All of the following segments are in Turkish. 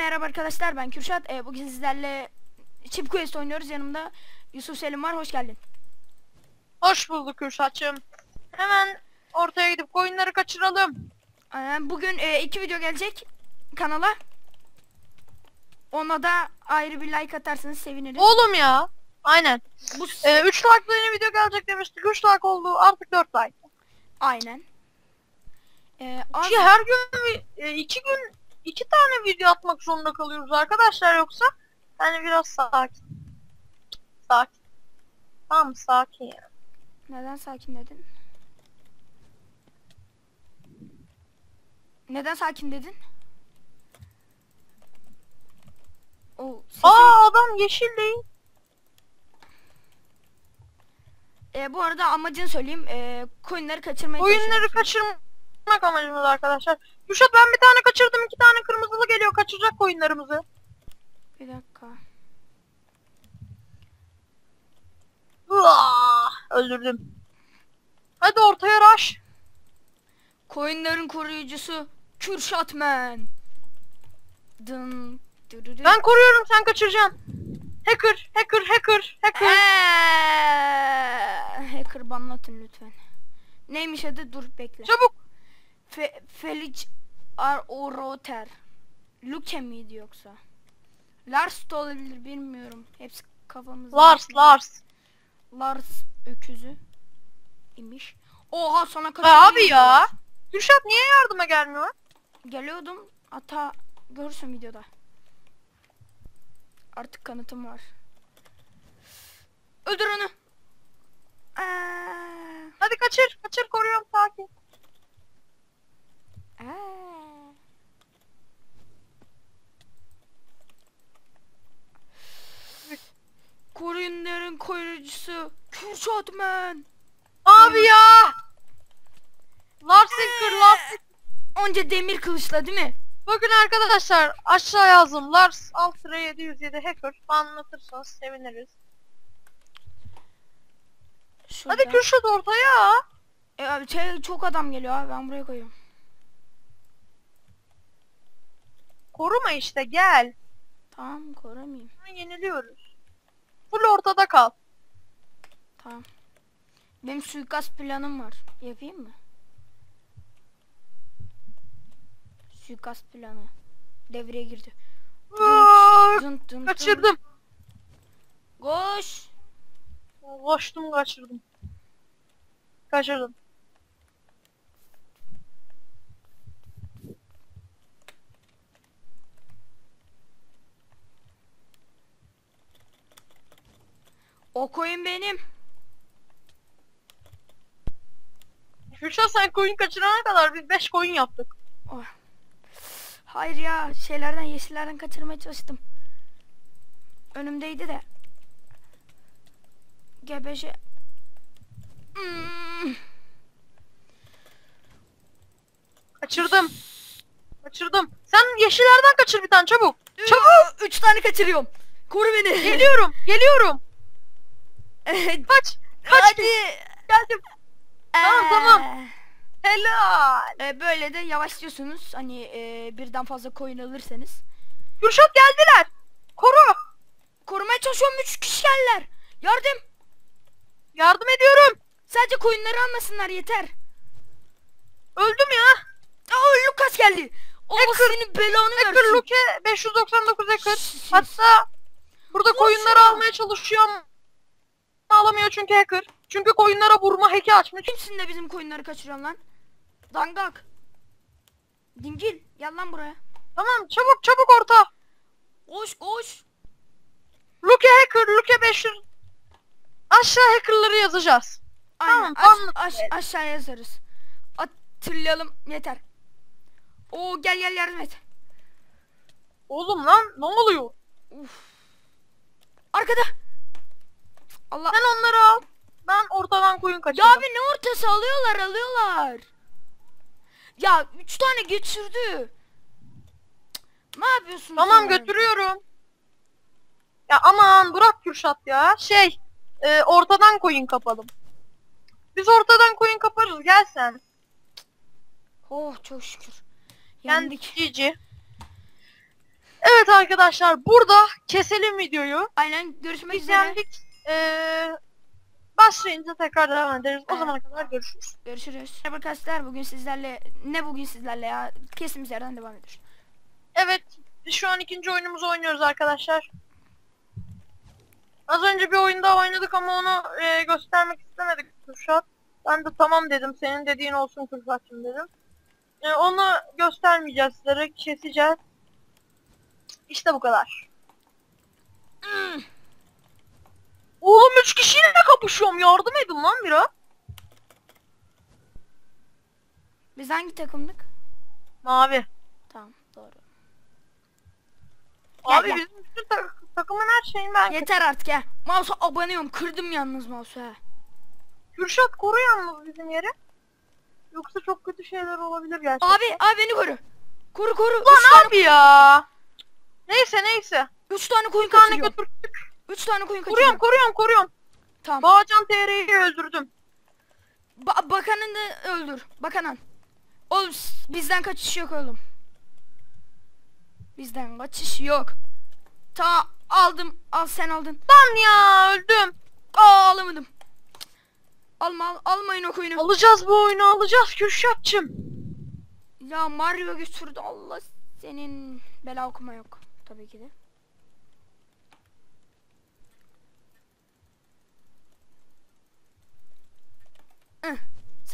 Merhaba arkadaşlar ben Kürşat. Ee, bugün sizlerle Chip Quest oynuyoruz. Yanımda Yusuf Selim var. Hoş geldin. Hoş bulduk Kürşatçığım. Hemen ortaya gidip koyunları kaçıralım. Ee, bugün e, iki video gelecek kanala. Ona da ayrı bir like atarsanız seviniriz. Oğlum ya. Aynen. Bu Ee, 3 like yeni video gelecek demiştik. 3 like oldu. Artık 4 like. aynen. Ee, az- Ki her gün 2 gün 2 tane video atmak zorunda kalıyoruz arkadaşlar yoksa yani biraz sakin. Sakin. Tamam sakin ya. Neden sakin dedin? Neden sakin dedin? O sesin- Aa adam yeşil değil. Ee, bu arada amacını söyleyeyim. Ee, coinleri kaçırmaya Oyunları kaçırmak amacımız arkadaşlar. Kürşat ben bir kaçırdım. 2 tane kırmızılı geliyor. Kaçıracak koyunlarımızı. Bir dakika. Hıah! Öldürdüm. Hadi ortaya rush. Koyunların koruyucusu Kürşatmen. Dın. Ben koruyorum sen kaçıracaksın. Hacker, hacker, hacker, hacker. Eee, hacker banlatın lütfen. Neymiş adı? Dur bekle. Çabuk. Fe, Felic Ar Oroter. Luke miydi yoksa? Lars da olabilir bilmiyorum. Hepsi kafamızda. Lars, Lars. Lars öküzü imiş. Oha sana Ha, kaçırdım. abi ya. Kürşat niye yardıma gelmiyor? Geliyordum. Ata görürsün videoda. Artık kanıtım var. Öldür onu. Aa, Hadi kaçır, kaçır koruyorum sakin. aa. Koyunların koruyucusu Kürşatman. Abi ya. Lars hacker, Lars. Onca demir kılıçla değil mi? Bakın arkadaşlar aşağı yazdım. Lars alt sıra 707 hacker. Anlatırsanız seviniriz. Şurada. Hadi Kürşat ortaya. E, abi, şey, çok adam geliyor abi ben buraya koyuyorum. Koruma işte gel. Tamam koramayayım. Yeniliyoruz. Full ortada kal. Tamam. Benim suikast planım var. Yapayım mı? Suikast planı. Devreye girdi. Aa, Dın dın dın. Kaçırdım. Koş. Koştum kaçırdım. Kaçırdım. O koyun benim. Kürşat sen koyun kaçırana kadar biz 5 koyun yaptık. Oh. Hayır ya şeylerden yeşillerden kaçırmaya çalıştım. Önümdeydi de. Gebeşe. Hmm. Kaçırdım. Kaçırdım. Sen yeşillerden kaçır bir tane çabuk. Çabuk. Üç tane kaçırıyorum. Koru beni. Geliyorum. Geliyorum. Evet. Kaç. Kaç. Hadi. Geldim. Tamam, tamam. Ee, Helal. e, böyle de yavaşlıyorsunuz. Hani e, birden fazla coin alırsanız. Kürşat geldiler. Koru. Korumaya çalışıyorum. Üç kişi geldiler. Yardım. Yardım ediyorum. Sadece coinleri almasınlar yeter. Öldüm ya. Aa Lucas geldi. Allah Hacker- senin belanı Hacker versin. Luke 599 hacker. Hatta burada Vur koyunları almaya çalışıyor ama alamıyor çünkü hacker. Çünkü koyunlara vurma hack'i açmış. Kimsin de bizim coinleri kaçırıyorsun lan? Dangak. Dingil gel lan buraya. Tamam çabuk çabuk orta. Koş koş. Luke hacker, Luke 500. Aşağı hackerları yazacağız. Aynen Tamam, aş- aş- aşağıya yazarız. Hatırlayalım yeter. Oo gel gel yardım et. Oğlum lan ne oluyor? Uf. Arkada. Allah. Sen onları al. Ben ortadan koyun Ya kaçırdım. abi ne ortası alıyorlar alıyorlar. Ya üç tane geçirdi. Ne yapıyorsun Tamam sen? götürüyorum. Ya aman bırak Kürşat ya. Şey e, ortadan koyun kapalım. Biz ortadan koyun kaparız gel sen. Oh çok şükür. Yendik. Yendik. Evet arkadaşlar burada keselim videoyu. Aynen görüşmek Biz üzere. yendik. Ee, başlayınca tekrar devam ederiz. O Evet. zamana kadar görüşürüz. Görüşürüz. Merhaba arkadaşlar bugün sizlerle ne bugün sizlerle ya kesimiz yerden devam ediyoruz. Evet şu an ikinci oyunumuzu oynuyoruz arkadaşlar. Az önce bir oyunda oynadık ama onu e, göstermek istemedik Kürşat. Ben de tamam dedim senin dediğin olsun Kürşat'cığım dedim. E, onu göstermeyeceğiz sizlere keseceğiz. İşte bu kadar. Hmm. Oğlum üç kişiyle kapışıyorum yardım edin lan biraz. Biz hangi takımdık? Mavi. Tamam doğru. Gel, Abi gel. bizim bütün ta- takımın her şeyini ben... Yeter artık ya. Mouse'a aboneyim kırdım yalnız mouse'u ha. Kürşat koru yalnız bizim yeri. Yoksa çok kötü şeyler olabilir gerçekten. Abi abi beni koru. Koru koru. Lan üç, tane, abi ya. Neyse neyse. üç tane koyun Bir tane kaçırıyorum. götürdük. Üç tane koyun Koruyorum kaçırıyorum. koruyorum koruyorum. Tamam. Bağcan TR'yi öldürdüm. Ba bakanı da öldür. Bakanan. Oğlum bizden kaçış yok oğlum. Bizden kaçış yok. Ta aldım. Al sen aldın. Lan ya öldüm. Aa alamadım. Alma al, almayın o koyunu. Alacağız bu oyunu alacağız Kürşatçım. Ya Mario götürdü Allah senin bela okuma yok tabii ki de.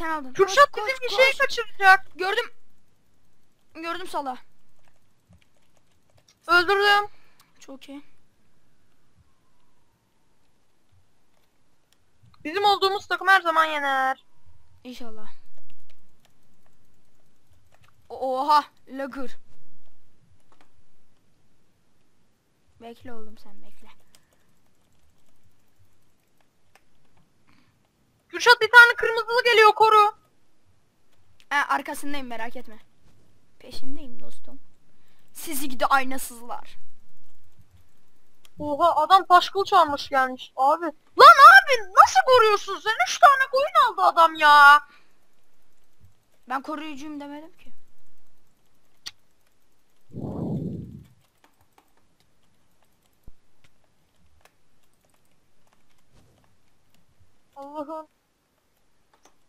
Sen aldın. Kürşat Koş, bizim bir koş, şey koş. kaçıracak. Gördüm. Gördüm sala. Öldürdüm. Çok iyi. Bizim olduğumuz takım her zaman yener. İnşallah. Oha, lagır. Bekle oğlum sen bekle. Kürşat bir tane kırmızılı geliyor koru. Ha, arkasındayım merak etme. Peşindeyim dostum. Sizi gidi aynasızlar. Oha adam taş kılıç almış gelmiş abi. Lan abi nasıl koruyorsun sen? Üç tane koyun aldı adam ya. Ben koruyucuyum demedim ki. Allah'ım.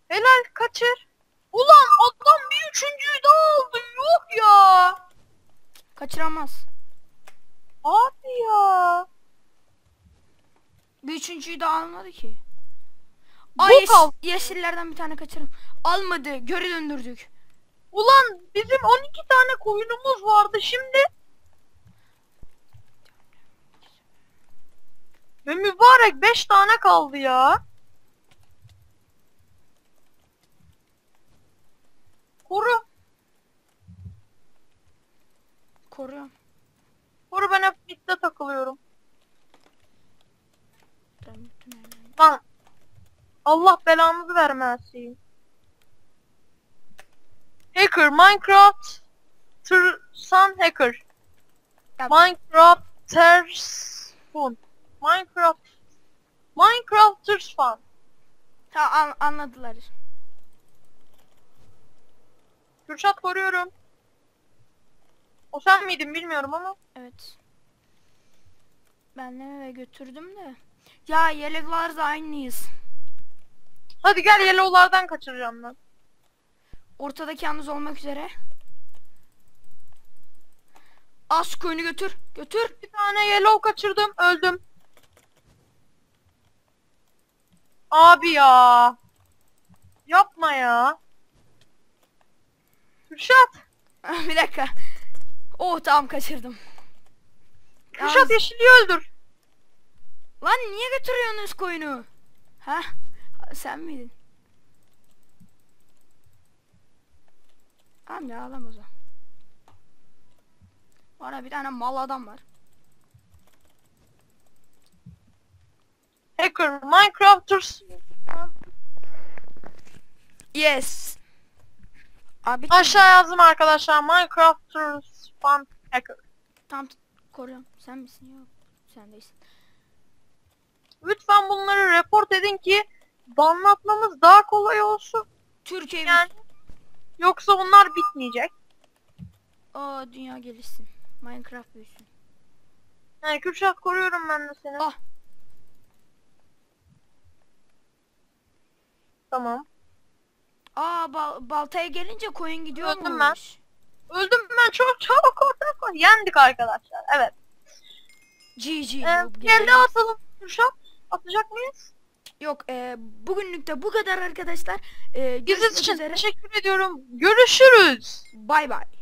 Helal kaçır. Ulan adam bir üçüncüyü daha aldı. Yok ya. Kaçıramaz. Abi ya. Bir üçüncüyü de almadı ki. Ay kaldı. yeşillerden bir tane kaçırım. Almadı. Göre döndürdük. Ulan bizim 12 tane koyunumuz vardı şimdi. Ve mübarek 5 tane kaldı ya. Koru. Koruyorum. Koru ben hep bitte takılıyorum. Ben bütün Lan. Allah belanızı vermesin. Hacker Minecraft Tırsan Hacker Ya- Minecraft Tersfun Minecraft Minecraft Tersfun Ha an- anladılar. Kürşat koruyorum. O sen miydin bilmiyorum ama. Evet. Ben de eve götürdüm de. Ya yelekler da aynıyız. Hadi gel yellow'lardan kaçıracağım ben. Ortadaki yalnız olmak üzere. Az koyunu götür. Götür. Bir tane yellow kaçırdım öldüm. Abi ya. Yapma ya. Kürşat. bir dakika. Oh tamam kaçırdım. Kürşat yeşilliği öldür. Lan niye götürüyorsunuz koyunu? Ha? Sen miydin? Tamam ya alam o zaman. Bana bir tane mal adam var. Hacker Minecrafters. Yes. Abi Aşağı yazdım arkadaşlar. Minecrafters Fun Hacker. tam koruyorum. Sen misin? Yok. Sen değilsin. Lütfen bunları report edin ki banlatmamız daha kolay olsun. Türkiye Yani yoksa bunlar bitmeyecek. Aa dünya gelişsin. Minecraft büyüsün. He, Kürşat koruyorum ben de seni. Ah. Tamam. Aa bal- baltaya gelince koyun gidiyor Öldüm ben. Öldüm çok çabuk ortak var. Yendik arkadaşlar. Evet. GG. Ee, bir elde atalım Kürşat. Atacak mıyız? Yok e, bugünlük de bu kadar arkadaşlar. E, görüşmek için üzere. teşekkür ediyorum. Görüşürüz. Bay bay.